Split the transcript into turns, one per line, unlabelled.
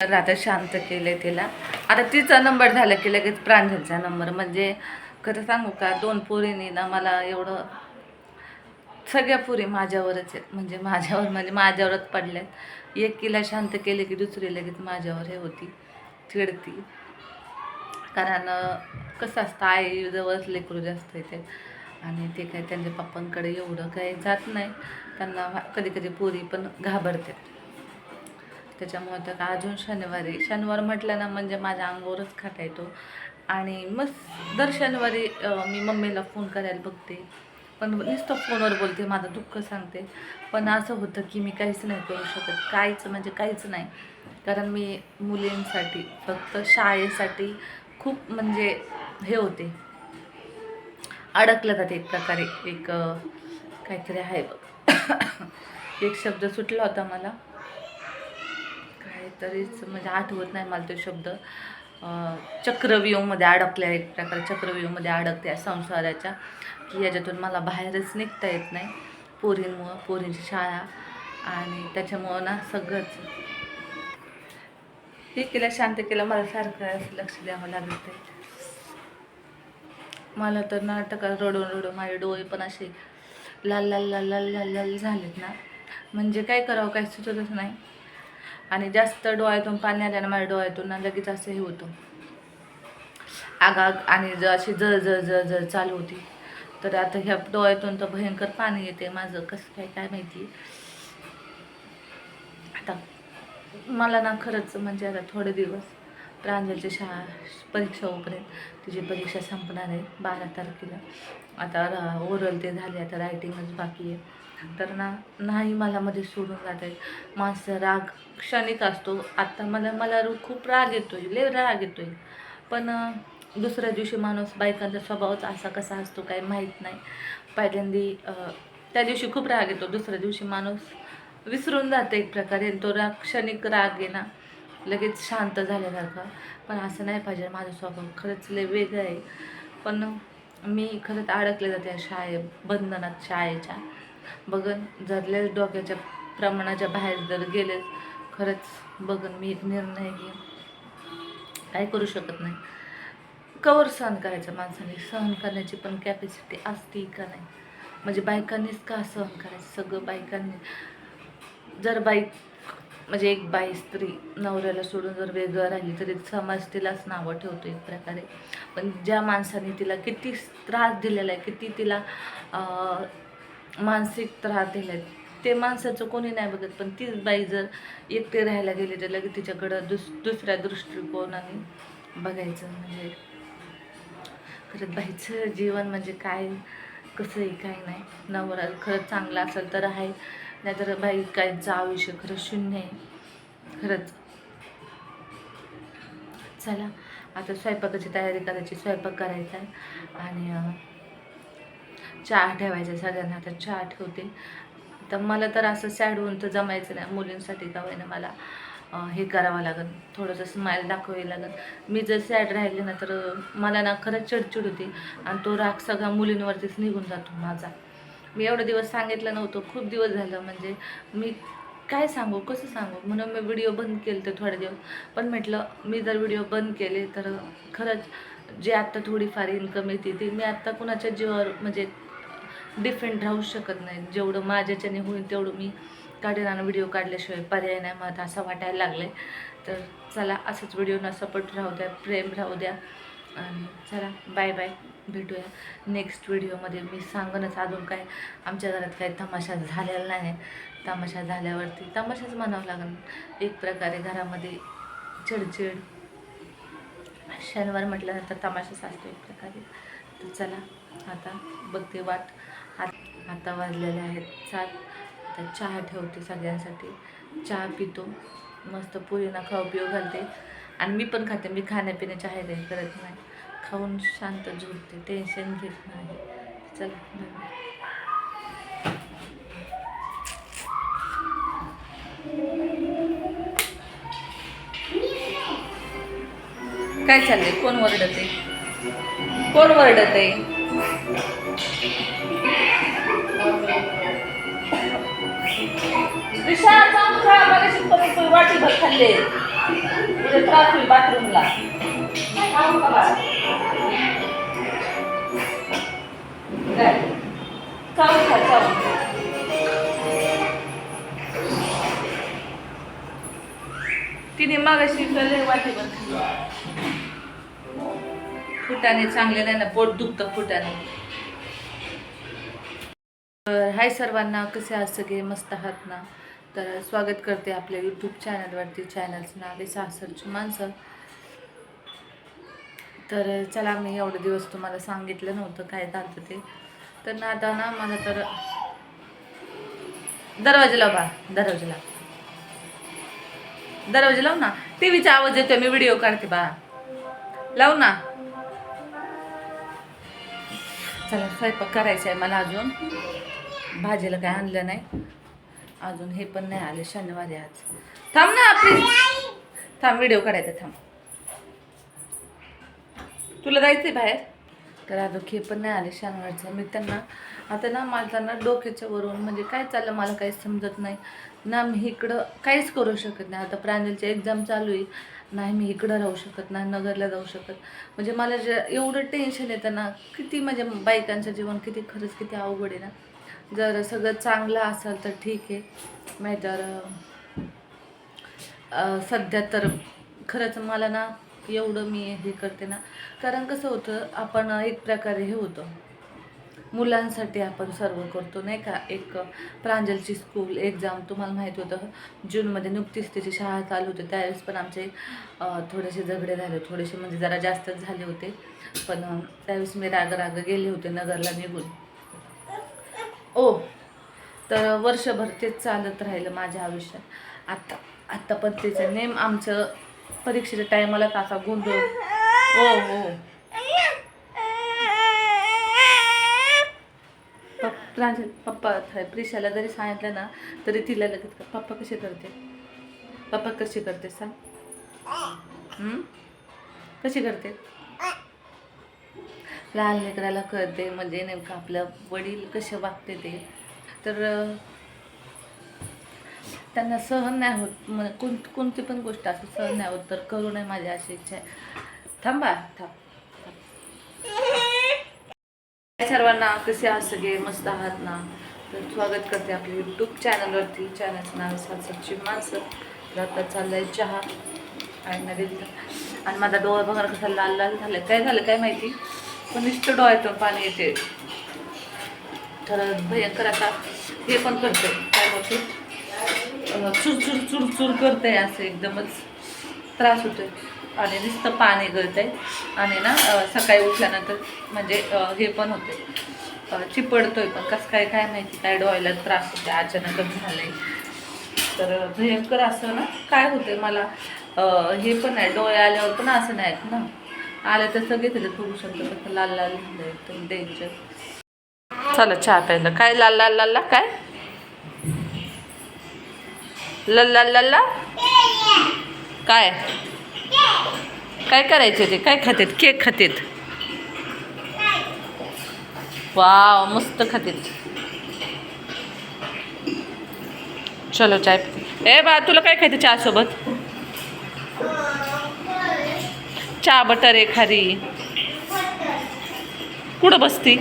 आता शांत केले तिला. आता तिचा नंबर झाला की लगेच प्रांजलचा नंबर. म्हणजे खरं सांगू का दोन पोरींनी ना मला एवढं सगळ्या पुरी माझ्यावरच आहेत. म्हणजे माझ्यावर म्हणजे माझ्यावरच पडल्यात. एकीला शांत केले की दुसरी लगेच माझ्यावर हे होती चिडती. कारण कसं असतं आई जवळच लेकरू जास्त येते. आणि ते काय त्यांच्या पप्पांकडे एवढं काही जात नाही. त्यांना कधी कधी पोरी पण घाबरते. त्याच्यामुळे तर अजून शनिवारी शनिवार म्हटलं ना म्हणजे माझ्या अंगावरच खाता येतो आणि मग दर शनिवारी मी मम्मीला फोन करायला बघते. पण नुसतं फोनवर बोलते माझं दुःख सांगते. पण असं होतं की मी काहीच नाही करू शकत. काहीच म्हणजे काहीच नाही. कारण मी मुलींसाठी फक्त शाळेसाठी खूप म्हणजे हे होते. अडकलं जाते एक प्रकारे. एक काहीतरी आहे बघ. एक शब्द सुटला होता मला. तरीच म्हणजे आठवत नाही मला तो शब्द. चक्रव्यूमध्ये चक्रव्यूहमध्ये अडकल्या एक प्रकारे चक्रव्यूहमध्ये अडकते या संसाराच्या. की याच्यातून मला बाहेरच निघता येत नाही. पोरींमुळं पोरींची शाळा आणि त्याच्यामुळं ना सगळंच. हे केलं शांत केलं मला सारखं असं लक्ष द्यावं लागत आहे. मला तर नाटकात रडून रडून माझे डोळे पण असे लाल लाल लाल लाल लाल लाल झालेत ना. म्हणजे काय करावं काही सुचतच नाही. आणि जास्त डोळ्यातून पाणी आल्यानं माझ्या डोळ्यातून ना लगेच असं हे होतं. आगाग आणि जर अशी जळ जळ जळ जळ चालू होती. तर आता ह्या डोळ्यातून तर भयंकर पाणी येते माझं. कसं काय काय माहिती? आता मला ना खरंच म्हणजे आता थोडे दिवस प्रांजलची शाळा परीक्षा होईपर्यंत तिची परीक्षा संपणार आहे बारा तारखेला. आता ओरल ते झाले आता रायटिंगच बाकी आहे. तर ना नाही मला मध्ये सोडून जात आहे माझा राग क्षणिक असतो. आत्ता मला मला खूप राग येतो आहे लय राग येतो आहे पण दुसऱ्या दिवशी माणूस बायकांचा स्वभावच असा कसा असतो काही माहीत नाही. पहिल्यांदी त्या दिवशी खूप राग येतो. दुसऱ्या दिवशी माणूस विसरून जाते एक प्रकारे. तो राग क्षणिक राग आहे ना लगेच शांत झाल्यासारखा. पण असं नाही पाहिजे. माझा स्वभाव खरंच लय वेगळा आहे. पण मी खरंच अडकले जाते या शाळे बंधनात शाळेच्या. बघन जर डोक्याच्या प्रमाणाच्या बाहेर जर गेले खरंच बघन मी एक निर्णय घेईन. काय करू शकत नाही. कवर सहन करायचं माणसाने. सहन करण्याची पण कॅपॅसिटी असते का नाही? म्हणजे बायकांनीच का सहन करायचं? सगळं बायकांनी. जर बाईक म्हणजे एक बाई स्त्री नवऱ्याला सोडून जर वेगळं राहिली तरी समाज तिलाच नावं ठेवतो एक प्रकारे. पण ज्या माणसाने तिला किती त्रास दिलेला आहे किती तिला मानसिक त्रास दिला ते माणसाचं कोणी नाही बघत पण तीच बाई जर एकटी राहायला गेली तर लगेच तिच्याकडं दुस दुसऱ्या दृष्टिकोनाने बघायचं म्हणजे. खरंच बाईचं जीवन म्हणजे काय कसं आहे काय नाही. नवरा खरंच चांगला असेल तर आहे नाहीतर बाई कायचं आयुष्य खरं शून्य आहे. खरंच. चला आता स्वयंपाकाची तयारी करायची स्वयंपाक करायचा आहे. आणि चहा ठेवायचा सगळ्यांना आता चहा ठेवते. तर मला तर असं सॅड होऊन तर जमायचं नाही. मुलींसाठी का होईना मला हे करावं लागेल थोडंसं स्माईल दाखवावी लागेल मी जर सॅड राहिले ना तर मला ना खरंच चिडचिड होती. आणि तो राग सगळा मुलींवरतीच निघून जातो माझा. मी एवढे दिवस सांगितलं नव्हतं. खूप दिवस झालं. म्हणजे मी काय सांगू कसं सांगू? म्हणून मी व्हिडिओ बंद केले ते थोडे दिवस. पण म्हटलं मी जर व्हिडिओ बंद केले तर खरंच जे आत्ता थोडीफार इन्कम येते ती मी आत्ता कुणाच्या जीवावर म्हणजे डिफेंड राहू शकत नाही. जेवढं माझ्याच्याने होईल तेवढं मी काढेन आणि व्हिडिओ काढल्याशिवाय पर्याय नाही. मला असं वाटायला लागलं आहे तर चला असंच व्हिडिओना सपोर्ट राहू द्या प्रेम राहू द्या. आणि चला बाय बाय भेटूया. नेक्स्ट व्हिडिओमध्ये मी सांगनच अजून काय आमच्या घरात काही तमाशा झालेला नाही तमाशा झाल्यावरती तमाशाच म्हणावं लागेल. एक प्रकारे घरामध्ये चिडचिड शनिवार म्हटल्यानंतर तमाशाच असतो एक प्रकारे. तर चला आता बघते वाट. आता वाजलेले आहेत सात. आता चहा ठेवते सगळ्यांसाठी. चहा पितो. मस्त पुरीना खाऊ पिऊ घालते. आणि मी पण खाते मी खाण्यापिण्याच्या आहे काही करत नाही. खाऊन शांत झोपते. टेन्शन घेत नाही. चला काय चाललंय? कोण वरडत आहे कोण वरडत आहे विशाल जाऊन खा. मला वाटी भर खाल्ले. उद्या त्रास होईल बाथरूमला. थांब खा, तिने मागाशी वाटी बंद फुटाने चांगले नाही ना पोट दुखतं फुटाने. तर हाय सर्वांना कसे आहात सगळे? मस्त आहात ना? तर स्वागत करते आपल्या यूट्यूब चॅनलवरती चॅनलचं नाव आहे सासरची माणसं. तर चला मी एवढे दिवस तुम्हाला सांगितलं नव्हतं काय झालं ते. तर ना आता ना मला तर दरवाजा लाव बा दरवाजा लाव. दरवाजा लाव ना. टी व्हीचा आवाज येतोय मी व्हिडिओ काढते बा. लाव ना. चला स्वयंपाक करायचा आहे मला अजून. भाजीला काय आणलं नाही. अजून हे पण नाही आले शनिवारी आज. थांब ना आपली थांब व्हिडिओ काढायचा थांब. तुला जायचंय बाहेर? तर अजून हे पण नाही आले शनिवारचं. मी त्यांना आता ना माझा ना डोक्याच्या वरून म्हणजे काय चाललं मला काही समजत नाही. ना मी इकडं काहीच करू शकत नाही. आता प्रांजलची एक्झाम चालू आहे. नाही मी इकडं राहू शकत नाही नगरला जाऊ शकत. म्हणजे मला जे एवढं टेन्शन येतं ना किती म्हणजे बायकांचं जीवन किती खरंच किती अवघड आहे ना. जर सगळं चांगलं असेल तर ठीक आहे. नाही तर सध्या तर खरंच मला ना एवढं मी हे करते ना. कारण कसं होतं आपण एक प्रकारे हे होतं. मुलांसाठी आपण सर्व करतो नाही का? एक प्रांजलची स्कूल एक्झाम तुम्हाला माहीत होतं जूनमध्ये नुकतीच तिची शाळा चालू होती. त्यावेळेस पण आमचे थोडेसे झगडे झाले थोडेसे म्हणजे जरा जास्तच झाले होते. पण त्यावेळेस मी राग राग गेले होते नगरला निघून. ओ तर वर्षभर तेच चालत राहिलं माझ्या आयुष्यात. आत्ता आत्ता पण त्याचं नेम आमचं परीक्षेच्या टायमाला काका गोंधळ. ओ हो. हो. प्रांजल पप्पा प्रिशाला जरी सांगितलं ना तरी तिला लगेच पप्पा कसे करते? पप्पा कसे करते सांग. कशी करते? लहान लेकराला कळते म्हणजे नेमकं आपलं वडील कसे वागते ते. तर त्यांना सहन नाही होत. म्हणजे कोण कोणती पण गोष्ट असं सहन नाही होत. तर करू नये माझी अशी इच्छा आहे. थांबा थांब. सर्वांना कसे आहात सगळे? मस्त आहात ना? तर स्वागत करते आपल्या यूट्यूब चॅनलवरती चॅनलचं नाव सातची माणसं. तर आता आहे चहा. आणि नवीन आणि माझा डोळा बघा कसा लाल लाल झाला काय झालं काय माहिती? पण नुसतं डोळ्यातून पाणी येते. तर भयंकर आता हे पण करते काय होते चुरचुर चुरचूर करते असं एकदमच. त्रास होतोय. आणि नुसतं पाणी गळतंय. आणि ना सकाळी उठल्यानंतर म्हणजे हे पण होते चिपडतोय पण. कसं काय काय माहिती? काय डोळ्याला त्रास होते अचानकच झालंय. तर भयंकर असं ना काय होते मला? हे पण नाही. डोळे आल्यावर पण असं नाही आहेत ना. आलं तर सगळे त्याच्यात बघू शकतो कसं लाल लाल झालं एकदम डेंजर चला चहा प्यायला. काय? लाल लाल लाल लाल, काय? लल्ला लल्ला काय? काय करायचे ते? काय खातेत? केक खातेत. वाव मस्त खातेत. चलो चाय ए बा तुला काय खायचं चहा सोबत चहा बटर आहे खारी कुठं बसती?